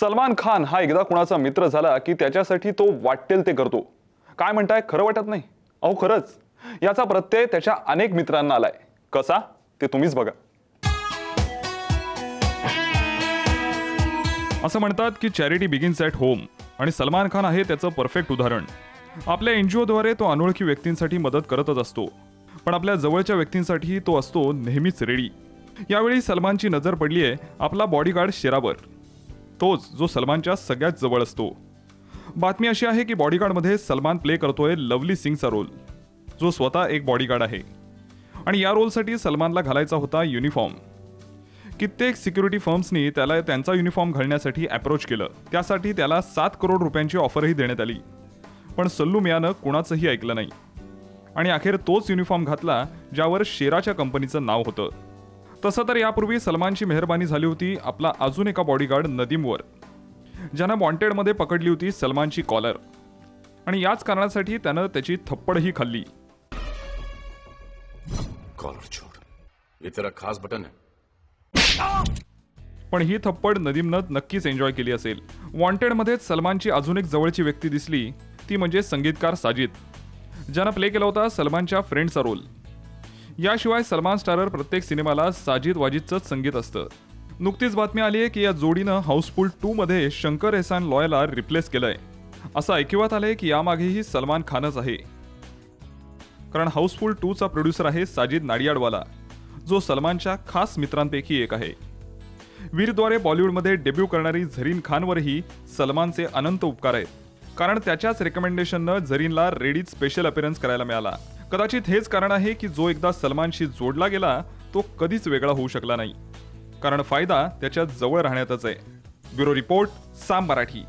सलमान खान हा एकदा कुणाचा मित्र झाला की त्याच्यासाठी तो वाटेल ते करतो. काय म्हणताय? खरं वाटत नाही. अहो खरंच. याचा प्रत्यय त्याच्या अनेक मित्रांना आलाय. कसा? ते तुम्हीच बघा. असं म्हणतात की चॅरिटी बिगिन्स ॲट होम आणि सलमान खान आहे त्याचं परफेक्ट उदाहरण. आपल्या एनजीओद्वारे तो अनोळखी व्यक्तींसाठी मदत करतच असतो. पण आपल्या जवळच्या व्यक्तींसाठी तो असतो नेहमीच रेडी यावेळी सलमानची नजर पडली आहे आपला बॉडीगार्ड शेरावर. तोच जो सलमानच्या सगळ्यात जवळ असतो. बातमी अशी आहे की बॉडीगार्डमध्ये सलमान प्ले करतोय लवली सिंगचा रोल जो स्वतः एक बॉडीगार्ड आहे. आणि या रोलसाठी सलमानला घालायचा होता युनिफॉर्म. कित्येक सिक्युरिटी फर्म्सनी त्याला त्यांचा युनिफॉर्म घालण्यासाठी अप्रोच केलं. त्यासाठी त्याला सात करोड रुपयांची ऑफरही देण्यात आली. पण सल्लू मियानं कुणाचंही ऐकलं नाही. आणि अखेर तोच युनिफॉर्म घातला ज्यावर शेराच्या कंपनीचं नाव होतं. तसं तर यापूर्वी सलमानची मेहरबानी झाली होती आपला अजून एका बॉडीगार्ड नदीमवर ज्यानं वॉन्टेडमध्ये पकडली होती सलमानची कॉलर आणि याच कारणासाठी त्यानं त्याची थप्पडही खाल्ली. खास बटन है पण ही थप्पड नदीमनं नक्कीच एन्जॉय केली असेल. वॉन्टेडमध्येच सलमानची अजून एक जवळची व्यक्ती दिसली ती म्हणजे संगीतकार साजिद ज्यानं प्ले केला होता सलमानच्या फ्रेंडचा रोल याशिवाय सलमान स्टारर प्रत्येक सिनेमाला साजिद वाजिदचंच संगीत असतं. नुकतीच बातमी आली आहे की या जोडीनं हाऊसफुल टू मध्ये शंकर एहसान लॉयला रिप्लेस केलंय. असं ऐकिवात आलंय की यामागेही सलमान खानच आहे. कारण हाऊसफुल टूचा प्रोड्युसर आहे साजिद नाडियाडवाला जो सलमानच्या खास मित्रांपैकी एक आहे. वीरद्वारे बॉलिवूडमध्ये डेब्यू करणारी झरीन खानवरही सलमानचे अनंत उपकार आहेत. कारण त्याच्याच रेकमेंडेशननं झरीनला रेडीत स्पेशल अपिअरन्स करायला मिळाला. कदाचित हेच कारण आहे की जो एकदा सलमानशी जोडला गेला तो कधीच वेगळा होऊ शकला नाही. कारण फायदा त्याच्याजवळ राहण्यातच आहे. Bureau report Saam Marathi.